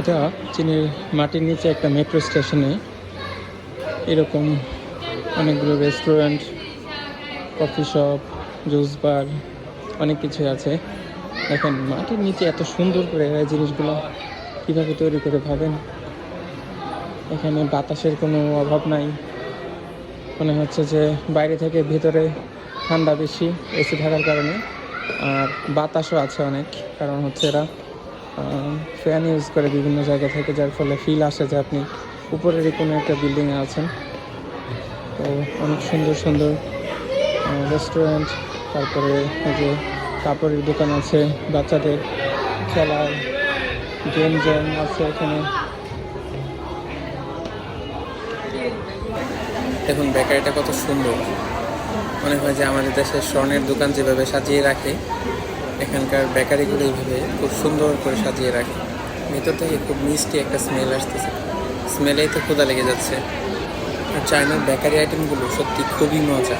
এটা চীনের মাটির নিচে একটা মেট্রো স্টেশনে এরকম অনেকগুলো restaurant coffee shop juice bar অনেক কিছুই আছে। দেখেন, মাটির নিচে এত সুন্দর করে এরা জিনিসগুলো কীভাবে তৈরি করে ভাবেন? এখানে বাতাসের কোনো অভাব নাই। মনে হচ্ছে যে বাইরে থেকে ভিতরে ঠান্ডা বেশি, এসি থাকার কারণে। আর বাতাসও আছে অনেক, কারণ হচ্ছে এরা ফ্যান ইউজ করে বিভিন্ন জায়গা থেকে, যার ফলে ফিল আসে যে আপনি উপরেরই কোনো একটা বিল্ডিংয়ে আছেন। তো অনেক সুন্দর সুন্দর রেস্টুরেন্ট তারপরে যে কাপড়ের দোকান আছে, বাচ্চাদের খেলার গেম জোন আছে এখানে। দেখুন বেকারিটা কত সুন্দর। মনে হয় যে আমাদের দেশের স্বর্ণের দোকান যেভাবে সাজিয়ে রাখে এখানকার বেকারিগুলো এইভাবে খুব সুন্দর করে সাজিয়ে রাখে। ভেতর থেকে খুব মিষ্টি একটা স্মেল আসতেছে। স্মেলেই তো ক্ষুদা লেগে যাচ্ছে। আর চায়নার বেকারি আইটেমগুলো সত্যি খুবই মজা।